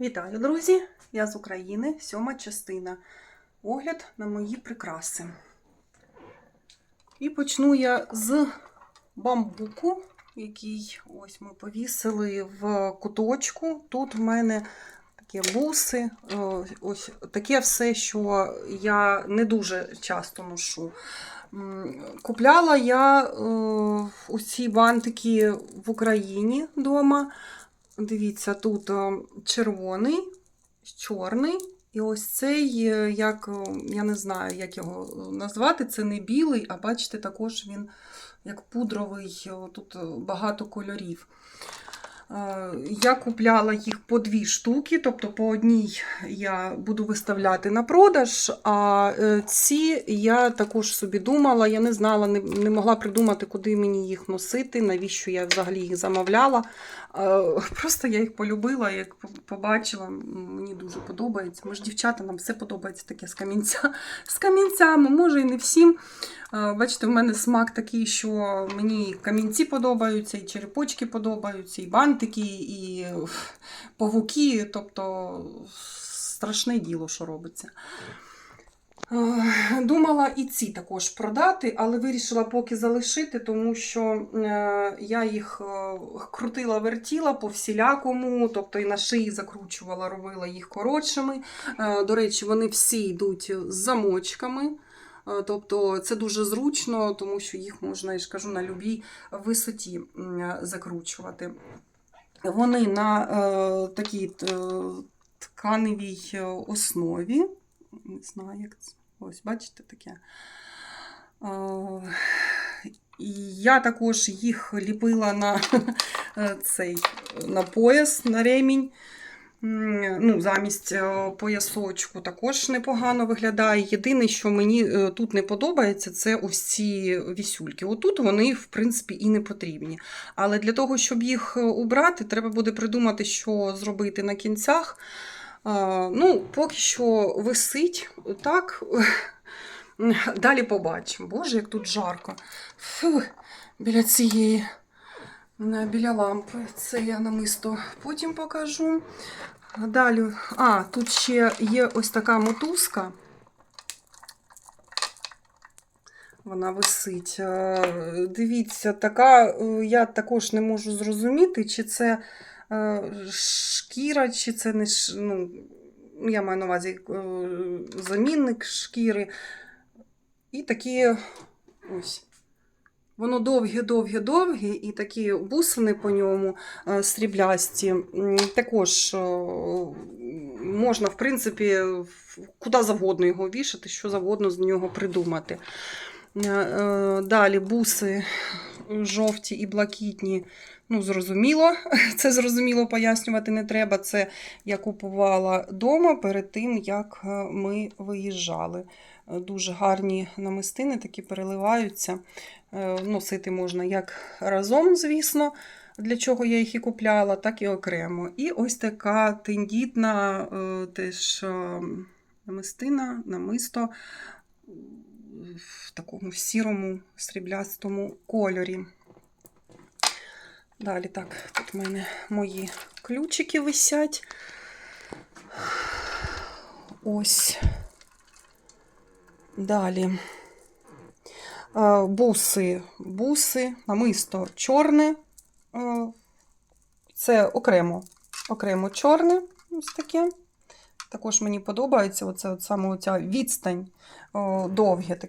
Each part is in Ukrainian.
Вітаю, друзі! Я з України, сьома частина. Огляд на мої прикраси. І почну я з бамбуку, який ось ми повісили в куточку. Тут в мене такі буси, е, ось таке все, що я не дуже часто ношу. Купляла я е, оці бантики в Україні вдома. Дивіться, тут е, червоний, чорний. І ось цей, е, як, е, я не знаю, як його назвати, це не білий, а бачите, також він як пудровий, тут багато кольорів. Е, Я купляла їх по дві штуки, тобто по одній я буду виставляти на продаж, а е, ці я також собі думала, я не знала, не, могла придумати, куди мені їх носити, навіщо я взагалі їх замовляла. Е, Просто я їх полюбила, як побачила, мені дуже подобається. Ми ж дівчата, нам все подобається таке з камінця. З камінцями, може і не всім. Бачите, в мене смак такий, що мені камінці подобаються, і черепочки подобаються, і бантики, і павуки. Тобто страшне діло, що робиться. Думала і ці також продати, але вирішила поки залишити, тому що е, я їх е, крутила, вертіла по всілякому, тобто і на шиї закручувала, робила їх коротшими. Е, До речі, вони всі йдуть з замочками. Тобто це дуже зручно, тому що їх можна, я ж кажу, на любій висоті закручувати. Вони на е, такій е, тканевій е, основі. Не знаю, як це. Ось, бачите таке. Е, і я також їх ліпила на е, цей на пояс, на ремінь. Ну, замість е, поясочку також непогано виглядає. Єдине, що мені е, тут не подобається, це ось ці вісюльки. Отут вони, в принципі, і не потрібні. Але для того, щоб їх е, убрати, треба буде придумати, що зробити на кінцях. Ну, поки що висить так. Далі побачимо. Боже, як тут жарко. Фу, біля цієї, біля лампи. Це я намисто потім покажу. Далі, а, тут ще є ось така мотузка. Вона висить. Е, Дивіться, така, е, я також не можу зрозуміти, чи це е, шкіра, чи це не ну, я маю на увазі замінник шкіри. І такі ось. Воно довге-довге-довге, і такі бусини по ньому е, сріблясті. Також е, можна, в принципі, куди завгодно його вішати, що завгодно з нього придумати. Е, Далі буси жовті і блакитні. Ну, зрозуміло, це зрозуміло пояснювати не треба. Це я купувала вдома перед тим, як ми виїжджали. Дуже гарні намистини, такі переливаються. Е, Носити можна як разом, звісно, для чого я їх і купляла, так і окремо. І ось така тендітна е, теж е, намистина, намисто в такому сірому сріблястому кольорі. Далі так, тут в мене мої ключики висять. Ось. Далі. Е, Буси, буси, намисто чорне. Е, Це окремо, окремо чорне. Ось таке. Також мені подобається оце, от саме оця відстань о, довге. е,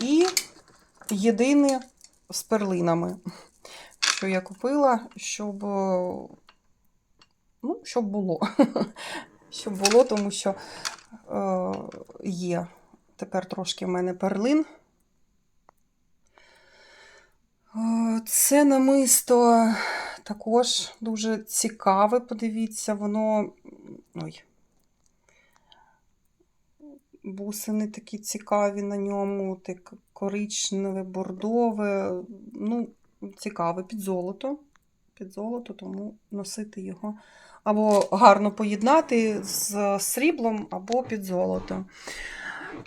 І єдине з перлинами, що я купила, щоб, е, ну, щоб було. Щоб було, тому що е, є тепер трошки в мене перлин. Е, Це намисто також дуже цікаве, подивіться, воно. Ой. Бусини такі цікаві на ньому, так коричневе, бордове. Ну, цікаве, під золото. Під золото, тому носити його або гарно поєднати з сріблом, або під золото.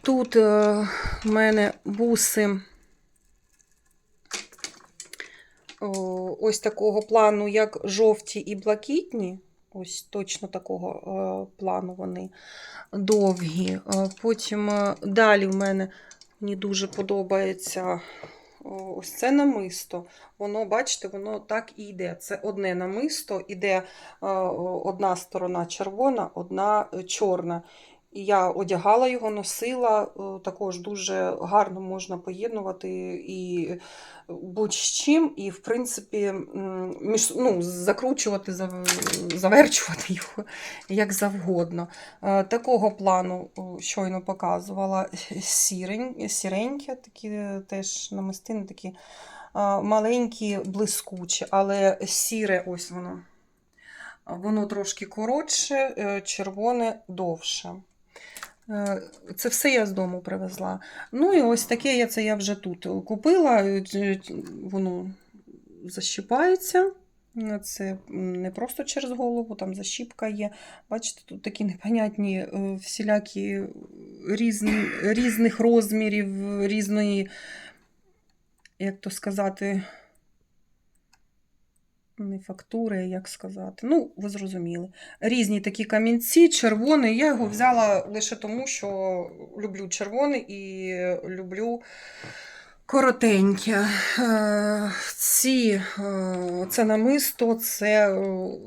Тут е, в мене буси о, ось такого плану, як жовті і блакитні. Ось точно такого е, плану вони довгі. Е, Потім е, далі в мене мені дуже подобається ось це намисто. Воно, бачите, воно так і йде. Це одне намисто, іде е, одна сторона червона, одна е, чорна. Я одягала його, носила, е, також дуже гарно можна поєднувати і будь з чим, і, в принципі, між, ну, закручувати, заверчувати його як завгодно. Е, Такого плану щойно показувала сірень, сіреньке, такі е, теж намистини, такі е, маленькі, блискучі, але сіре ось воно. Воно трошки коротше, е, червоне довше. Е, Це все я з дому привезла. Ну і ось таке я це я вже тут купила. е, Воно защіпається. Е, Це не просто через голову, там защіпка є. Бачите, тут такі непонятні всілякі різні, різних розмірів, різної, як то сказати, не фактури, як сказати. Ну, ви зрозуміли. Різні такі камінці, червоний. Я його взяла лише тому, що люблю червоний і люблю коротеньке. Е, Ці, е, це намисто, це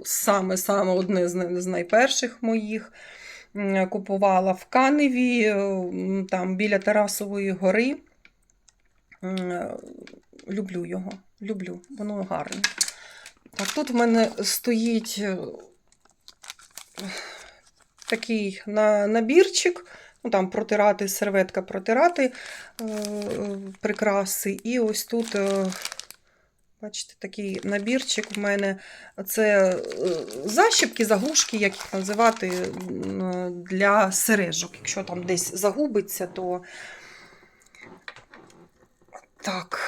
саме-саме одне з найперших моїх. Купувала в Каневі, е, там біля Тарасової гори. Люблю його. Люблю, воно гарне. Так, тут в мене стоїть е, такий на, набірчик, ну там протирати, серветка протирати е, прикраси. І ось тут, е, бачите, такий набірчик в мене. Це е, защіпки, заглушки, як їх називати, для сережок. Якщо там десь загубиться, то. Так,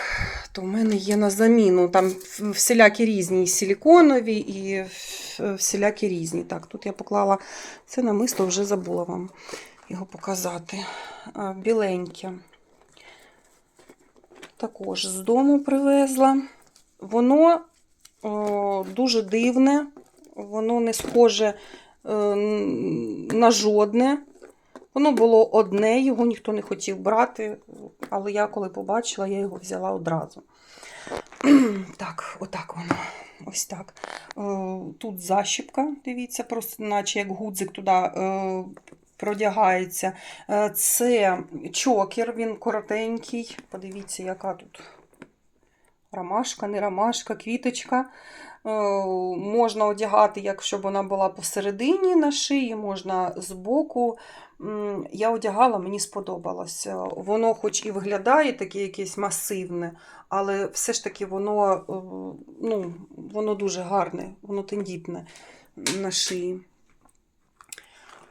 то в мене є на заміну. Там всілякі різні, і силіконові, і всілякі різні. Так, тут я поклала це намисто, вже забула вам його показати. Біленьке. Також з дому привезла. Воно о, дуже дивне, воно не схоже е, на жодне. Воно було одне, його ніхто не хотів брати, але я коли побачила, я його взяла одразу. Так, отак воно. Ось так. Е, Тут защіпка, дивіться, просто наче як гудзик туди е, продягається. Е, Це чокер, він коротенький. Подивіться, яка тут ромашка, не ромашка, квіточка. Е, Можна одягати, як щоб вона була посередині на шиї, можна збоку. Я одягала, мені сподобалось. Е, Воно хоч і виглядає таке якесь масивне, але все ж таки воно, е, ну, воно дуже гарне, воно тендітне на шиї.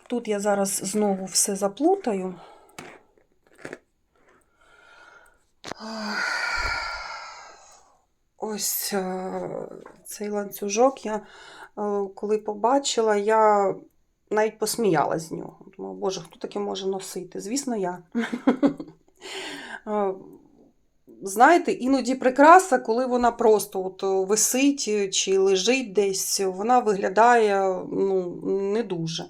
Тут я зараз знову все заплутаю. Ось е, цей ланцюжок я е, коли побачила, я навіть посміялась з нього. Думаю, Боже, хто таке може носити? Звісно, я. Е, Знаєте, іноді прикраса, коли вона просто от висить чи лежить десь, вона виглядає ну, не дуже.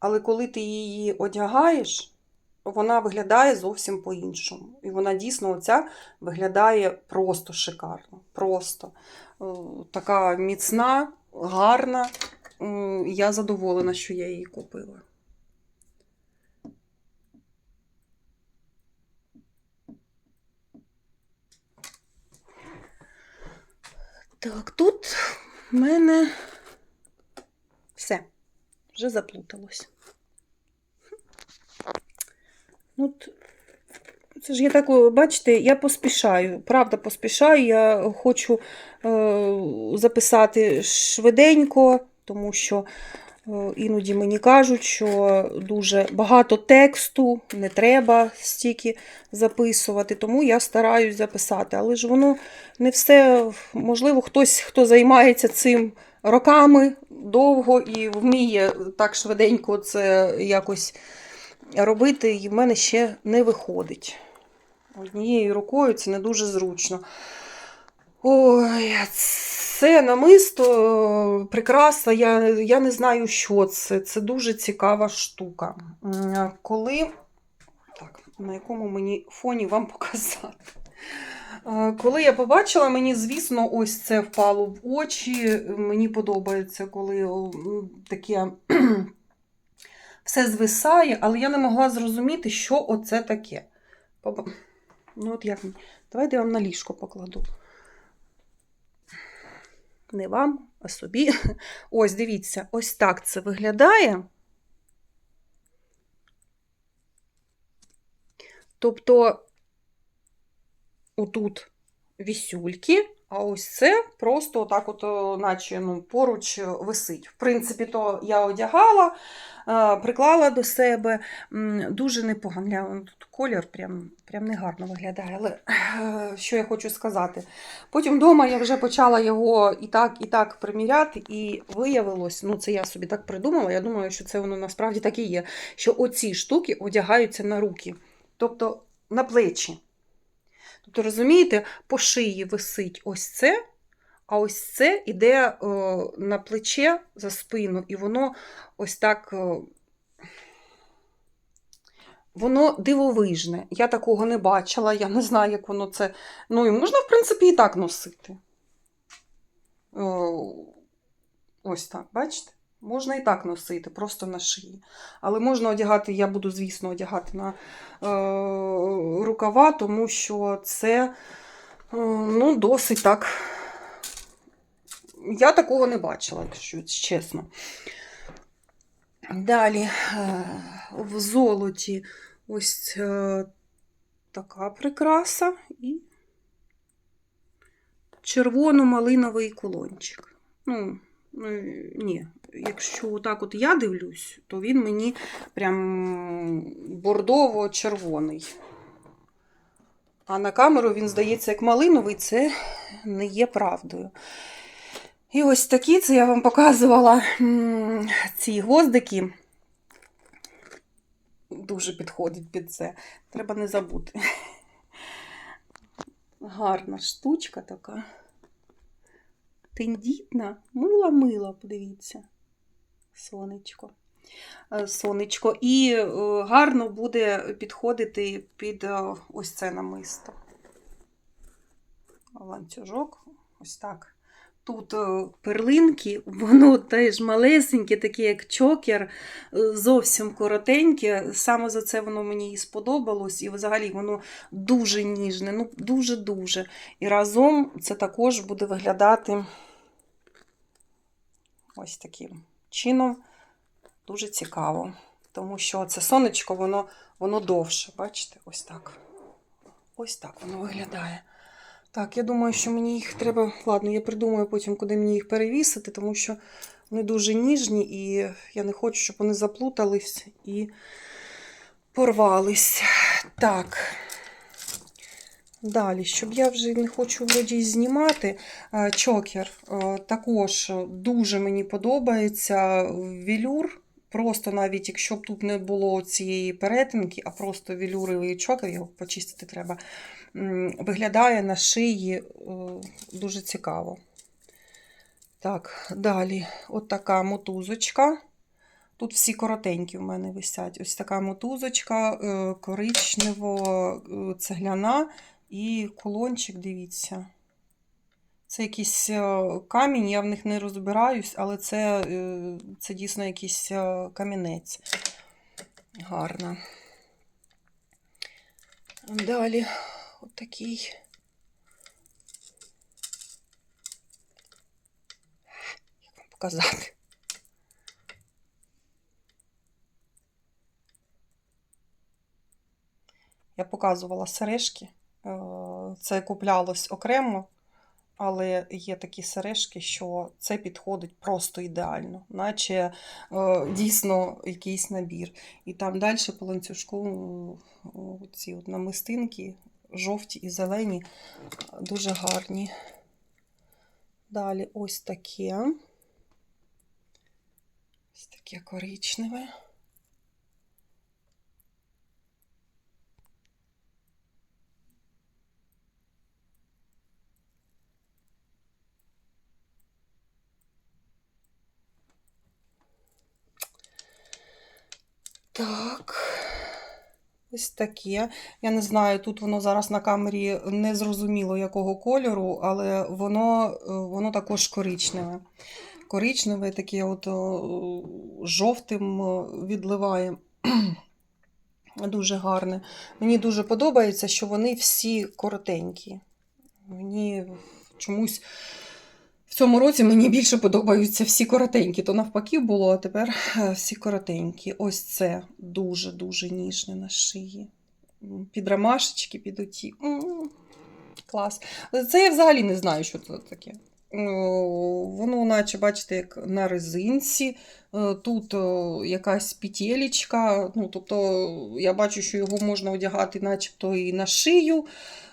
Але коли ти її одягаєш, вона виглядає зовсім по-іншому. І вона дійсно оця виглядає просто шикарно. Просто Е, така міцна, гарна. Я задоволена, що я її купила. Так, тут в мене все, вже заплуталось. Ну, це ж я так, бачите, я поспішаю, правда поспішаю. Я хочу е, записати швиденько, тому що е, іноді мені кажуть, що дуже багато тексту, не треба стільки записувати, тому я стараюсь записати. Але ж воно не все, можливо, хтось, хто займається цим роками довго і вміє так швиденько це якось робити, і в мене ще не виходить. Однією рукою це не дуже зручно. Ой, це намисто, е, прикраса, я, я не знаю, що це. Це дуже цікава штука. Коли. Так, на якому мені фоні вам показати? Е, Коли я побачила, мені, звісно, ось це впало в очі. Мені подобається, коли таке все звисає, але я не могла зрозуміти, що оце таке. Ну, от як. Давайте я вам на ліжко покладу. Не вам, а собі. Ось, дивіться, ось так це виглядає. Тобто, отут вісюльки, а ось це просто отак, от, наче ну, поруч е, висить. В принципі, то я одягала, е, приклала до себе. Дуже непогано. Тут колір прям, прям негарно виглядає. Але е, що я хочу сказати? Потім вдома я вже почала його і так, і так приміряти, і виявилось, ну це я собі так придумала. Я думаю, що це воно насправді так і є. Що оці штуки одягаються на руки, тобто на плечі. Тобто, розумієте, по шиї висить ось це, а ось це іде о, на плече за спину, і воно ось так. О, Воно дивовижне. Я такого не бачила, я не знаю, як воно це. Ну, і можна, в принципі, і так носити. О, ось так, бачите? Можна і так носити, просто на шиї. Але можна одягати, я буду, звісно, одягати на е, рукава, тому що це е, ну, досить так. Я такого не бачила, якщо чесно. Далі е, в золоті ось е, така прикраса і червоно-малиновий кулончик. Ну, ні, якщо так от я дивлюсь, то він мені прям бордово-червоний. А на камеру він здається як малиновий, це не є правдою. І ось такі, це я вам показувала ці гвоздики. Дуже підходять під це. Треба не забути. Гарна штучка така. Тендітна, мила-мила, подивіться. Сонечко. Е, Сонечко. І е, гарно буде підходити під е, ось це намисто. Ланцюжок, ось так. Тут перлинки, воно теж малесеньке, таке як чокер, зовсім коротеньке. Саме за це воно мені і сподобалось. І взагалі воно дуже ніжне, ну дуже-дуже. І разом це також буде виглядати ось таким чином. Дуже цікаво. Тому що це сонечко, воно, воно довше. Бачите? Ось так. Ось так воно виглядає. Так, я думаю, що мені їх треба. Ладно, я придумаю потім, куди мені їх перевісити, тому що вони дуже ніжні, і я не хочу, щоб вони заплутались і порвались. Так. Далі, щоб я вже не хочу вроді знімати. е, Чокер е, також дуже мені подобається. Вілюр. Просто навіть якщо б тут не було цієї перетинки, а просто вілюровий чокер, його почистити треба, виглядає на шиї е, дуже цікаво. Так, далі от така мотузочка. Тут всі коротенькі в мене висять. Ось така мотузочка, коричнево-цегляна і кулончик, дивіться. Це якийсь е, камінь, я в них не розбираюсь, але це, е, це дійсно якийсь е, камінець. Гарно. Далі отакий. Як вам показати? Я показувала сережки. Е, Це куплялось окремо, але є такі сережки, що це підходить просто ідеально, наче е, дійсно якийсь набір. І там далі по ланцюжку ці от намистинки, жовті і зелені, дуже гарні. Далі ось таке. Ось таке коричневе. Так. Ось таке. Я не знаю, тут воно зараз на камері не зрозуміло якого кольору, але воно, е, воно також коричневе. Коричневе, таке от жовтим відливає. Дуже гарне. Мені дуже подобається, що вони всі коротенькі. Мені чомусь в цьому році мені більше подобаються всі коротенькі. То навпаки було, а тепер е, всі коротенькі. Ось це дуже-дуже ніжне на шиї. М, Під ромашечки, під оті. М, Клас. Це я взагалі не знаю, що це таке. Ну, Воно, наче, бачите, як на резинці. Е, Тут якась петелечка. Ну, тобто, я бачу, що його можна одягати, начебто, і на шию.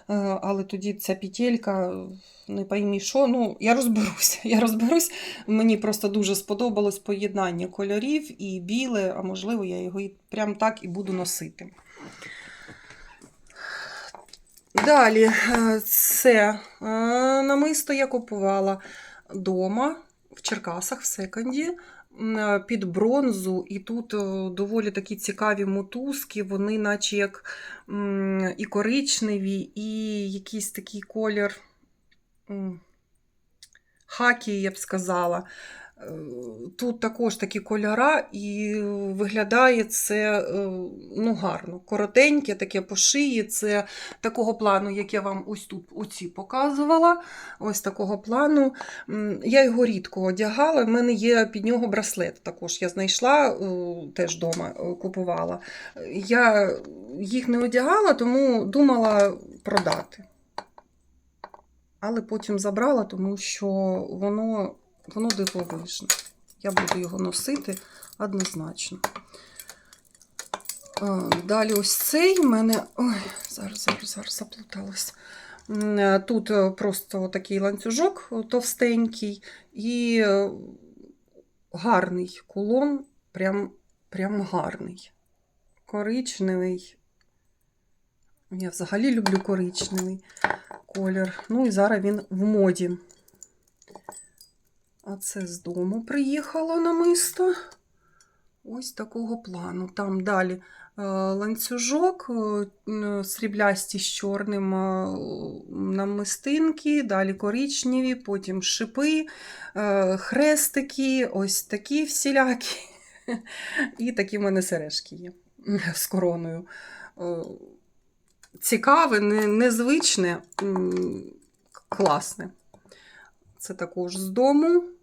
Е, Але тоді ця петелька, не поймі що. Ну, я розберуся. Я розберусь. Мені просто дуже сподобалось поєднання кольорів і біле, а можливо, я його і прям так і буду носити. Далі, е, це е, намисто я купувала вдома в Черкасах в секонді під бронзу, і тут е, доволі такі цікаві мотузки, вони наче як і коричневі, і якийсь такий колір хакі, я б сказала. Е, Тут також такі кольора, і виглядає це е, ну, гарно. Коротеньке, таке по шиї. Це такого плану, як я вам ось тут оці показувала. Ось такого плану. Я його рідко одягала. В мене є під нього браслет. Також я знайшла, е, теж вдома купувала. Я їх не одягала, тому думала продати. Але потім забрала, тому що воно, воно дивовижне. Я буду його носити однозначно. Далі ось цей в мене. Ой, зараз, зараз, зараз заплуталась. Тут е, просто такий ланцюжок товстенький і е, гарний кулон, прям, прям гарний. Коричневий. Я взагалі люблю коричневий колір. Ну і зараз він в моді. А це з дому приїхало намисто. Ось такого плану. Там далі е, ланцюжок, е, сріблясті з чорним е, намистинки, далі коричневі, потім шипи, хрестики, ось такі всілякі. І такі в мене сережки є з короною. Цікаве, незвичне, класне. Це також з дому.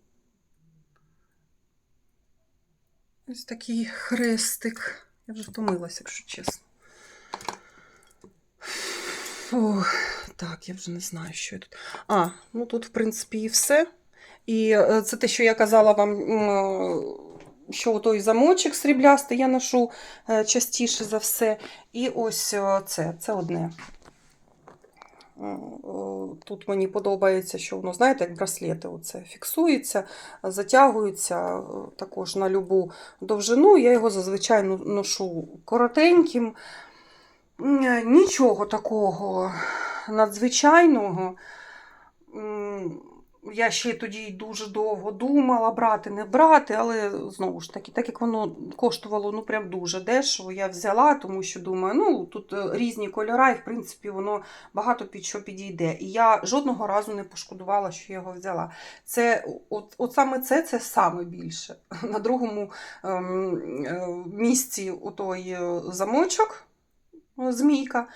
Ось такий хрестик. Я вже втомилася, якщо чесно. Фух, так, я вже не знаю, що я тут. А, ну тут, в принципі, і все. І е, це те, що я казала вам, е, що той замочок сріблястий я ношу е, частіше за все. І ось це, це одне. Е, Тут мені подобається, що воно, знаєте, як браслети оце фіксується, затягується е, також на любу довжину. Я його зазвичай ну- ношу коротеньким. Е, Нічого такого надзвичайного. Я ще тоді дуже довго думала, брати, не брати, але знову ж таки, так як воно коштувало ну прям дуже дешево, я взяла, тому що думаю, ну тут е, різні кольори, і в принципі воно багато під що підійде. І я жодного разу не пошкодувала, що я його взяла. Це от, от саме це це саме більше. На другому ем, е, місці отой е, замочок, змійка,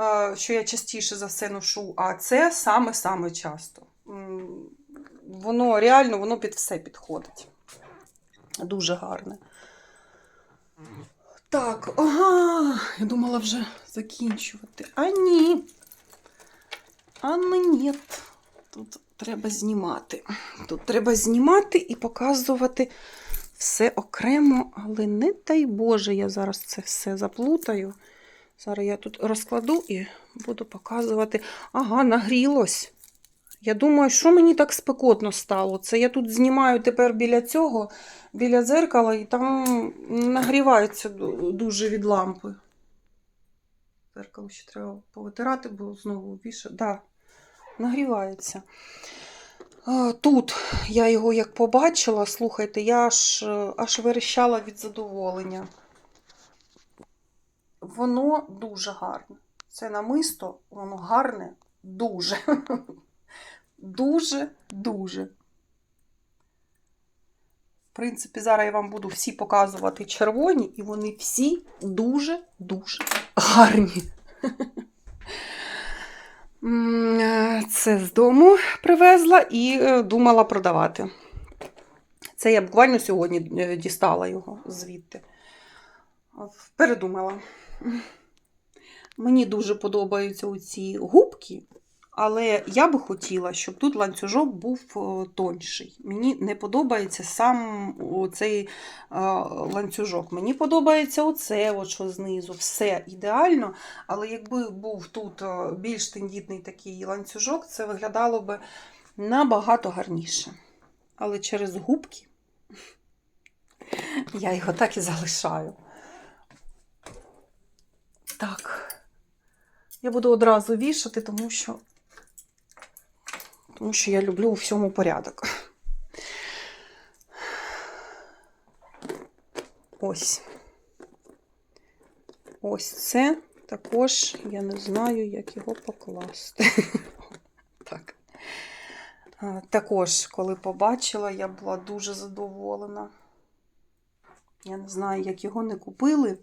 е, що я частіше за все ношу, а це саме-саме часто. Воно реально воно під все підходить. Дуже гарне. Так, ага, я думала вже закінчувати. А ні. А ну ні. Тут треба знімати. Тут треба знімати і показувати все окремо, але не дай Боже, я зараз це все заплутаю. Зараз я тут розкладу і буду показувати. Ага, нагрілось. Я думаю, що мені так спекотно стало? Це я тут знімаю тепер біля цього, біля дзеркала, і там нагрівається дуже від лампи. Дзеркало ще треба повитирати, бо знову віше. Да, нагрівається. Тут я його як побачила, слухайте, я аж, аж верещала від задоволення. воно дуже гарне. Це намисто, воно гарне дуже. Дуже, дуже. В принципі, зараз я вам буду всі показувати червоні, і вони всі дуже-дуже гарні. Е, Це з дому привезла і е, думала продавати. Це я буквально сьогодні е, дістала його звідти. Передумала. Мені дуже подобаються оці губки, але я би хотіла, щоб тут ланцюжок був е, тонший. Мені не подобається сам цей ланцюжок. Мені подобається оце, от що знизу. Все ідеально. Але якби був тут е, більш тендітний такий ланцюжок, це виглядало би набагато гарніше. Але через губки я його так і залишаю. Так. Я буду одразу вішати, тому що, тому що я люблю у всьому порядок. Ось. Ось це також я не знаю, як його покласти. Так. Також, коли побачила, я була дуже задоволена. Я не знаю, як його не купили.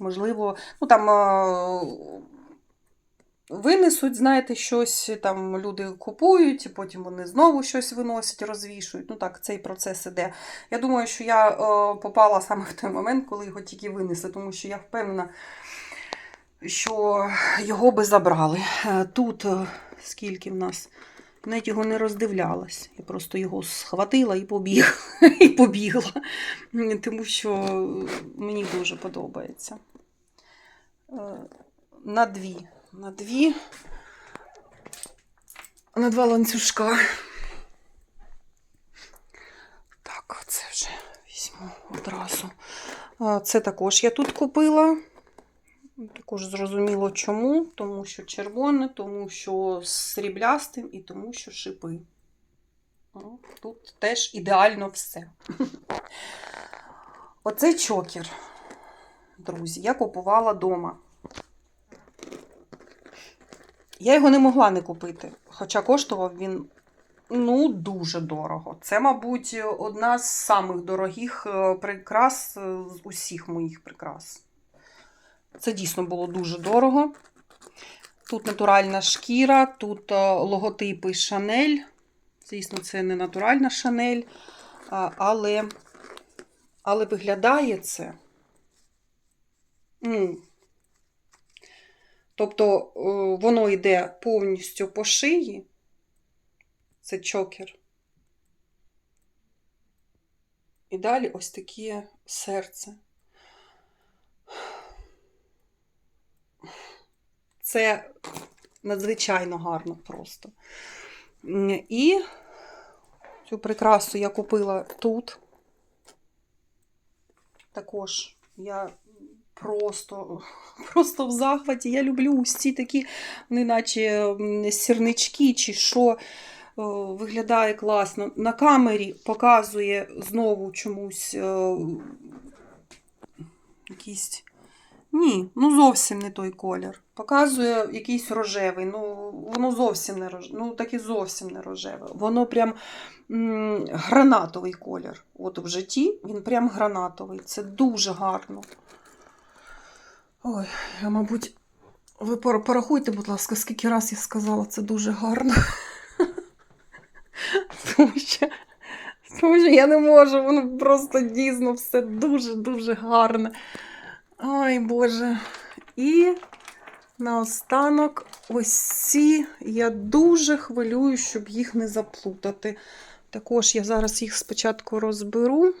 Можливо, ну там винесуть, знаєте, щось, там люди купують, потім вони знову щось виносять, розвішують. Ну так, цей процес іде. Я думаю, що я е, попала саме в той момент, коли його тільки винесли, тому що я впевнена, що його би забрали. Е, Тут е, скільки в нас. Навіть його не роздивлялась. Я просто його схватила і побіг, і побігла, тому що мені дуже подобається. На дві на дві, на два ланцюжка. Так, це вже візьму одразу. Це також я тут купила. Також зрозуміло чому, тому що червоне, тому що з сріблястим і тому що шипи. Тут теж ідеально все. Оцей чокер, друзі, я купувала вдома. Я його не могла не купити, хоча коштував він ну, дуже дорого. Це, мабуть, одна з самих дорогих е, прикрас е, з усіх моїх прикрас. Це дійсно було дуже дорого. Тут натуральна шкіра, тут е, логотипи Шанель. Звісно, це не натуральна шанель, але але виглядає це. Ну, Тобто е, воно йде повністю по шиї, це чокер. І далі ось таке серце. Це надзвичайно гарно просто. І цю прикрасу я купила тут. Також я просто просто в захваті. Я люблю ці такі, наче сірнички чи що. Виглядає класно. На камері показує знову чомусь е, якийсь. Ні, ну зовсім не той колір. Показує якийсь рожевий. Ну, воно зовсім не рожеве. Ну, таке зовсім не рожеве. Воно прям м гранатовий колір. От в житті він прям гранатовий. Це дуже гарно. Ой, мабуть, ви порахуйте, будь ласка, скільки раз я сказала, це дуже гарно. Тому що, тому що я не можу, воно просто дійсно все дуже-дуже гарне. Ой, Боже. І наостанок ось ці я дуже хвилюю, щоб їх не заплутати. Також я зараз їх спочатку розберу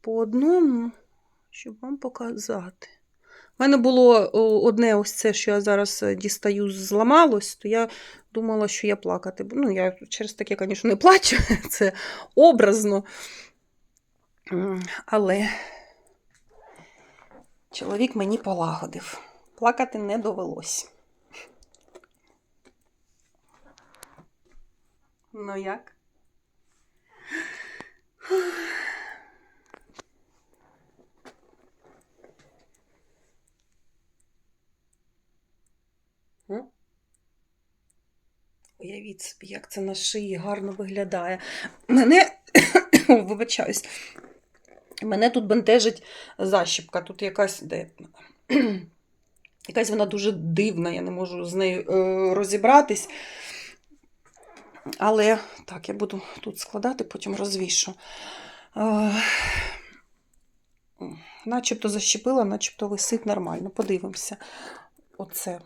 по одному, щоб вам показати. У мене було одне ось це, що я зараз е, дістаю, зламалось, то я думала, що я плакати. Ну, я через таке, звісно, не плачу, це образно. Але чоловік мені полагодив. Плакати не довелось. Ну як? Уявіть собі, як це на шиї гарно виглядає. Мене, вибачаюсь, мене тут бентежить защіпка. Тут якась де. Якась вона дуже дивна, я не можу з нею е, розібратись. Але так, я буду тут складати, потім розвішу. Е, начебто защепила, начебто висить нормально. Подивимося. Оце.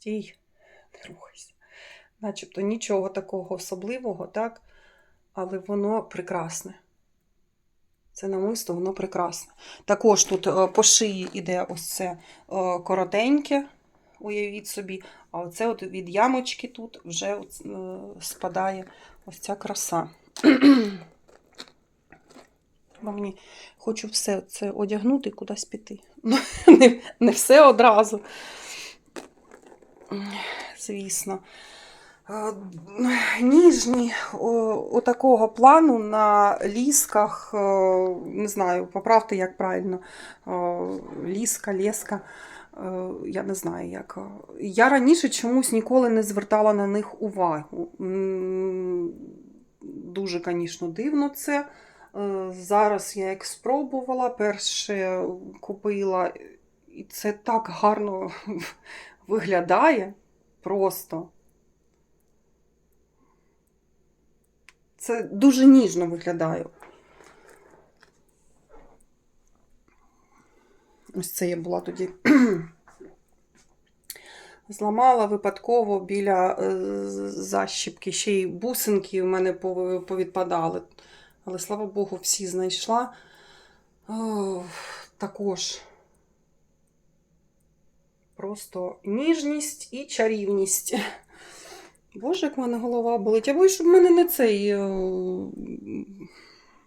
Стій, не рухайся. Начебто нічого такого особливого, так? Але воно прекрасне. Це намисто, воно прекрасне. Також тут е, по шиї іде ось це е, коротеньке, уявіть собі, а оце от від ямочки тут вже от, е, спадає ось ця краса. Мені хочу все це одягнути і кудись піти. Не, не все одразу. Звісно. Е, Ніжні отакого плану на лісках, е, не знаю, поправте, як правильно, е, ліска, леска, я не знаю як. Я раніше чомусь ніколи не звертала на них увагу. Дуже, звісно, дивно це. Зараз я як спробувала, перше купила, і це так гарно виглядає просто. Це дуже ніжно виглядає. Ось це я була тоді. Зламала випадково біля е, защіпки, ще й бусинки в мене повідпадали. Але слава Богу, всі знайшла. О, також просто ніжність і чарівність. Боже, як в мене голова болить. Боюсь, щоб в мене не цей е,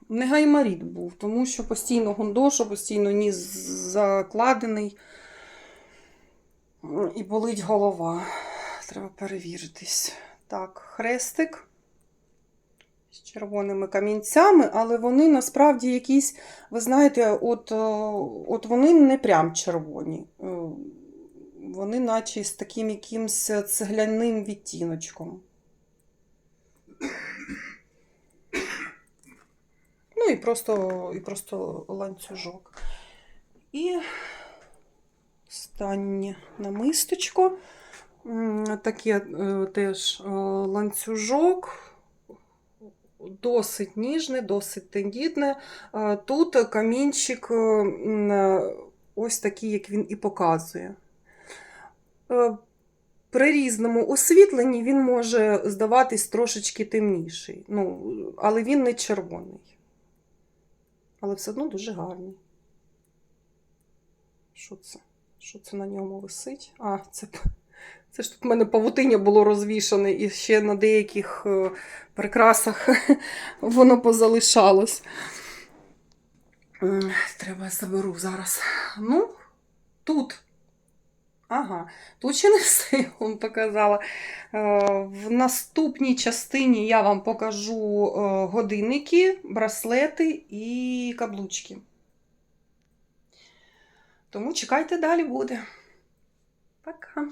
не гаймаріт був, тому що постійно гундошу, постійно ніс закладений і болить голова. Треба перевіритись. Так, хрестик з червоними камінцями, але вони насправді якісь, ви знаєте, от, е, от вони не прям червоні. Е, Вони наче з таким якимось цегляним відтіночком. Ну і просто, і просто ланцюжок. І останнє намисточко. Таке е, теж е, ланцюжок. Досить ніжне, досить тендітне. Е, Тут камінчик е, е, ось такий, як він і показує. Е, При різному освітленні він може здаватись трошечки темніший. Ну, але він не червоний. Але все одно дуже гарний. Що це? Що це на ньому висить? А, це, це ж тут в мене павутиння було розвішане, і ще на деяких е, прикрасах воно позалишалось. Треба заберу зараз. Ну, тут. Ага, тут ще не все я вам показала. Е, В наступній частині я вам покажу е, годинники, браслети і каблучки. Тому чекайте, далі буде. Пока.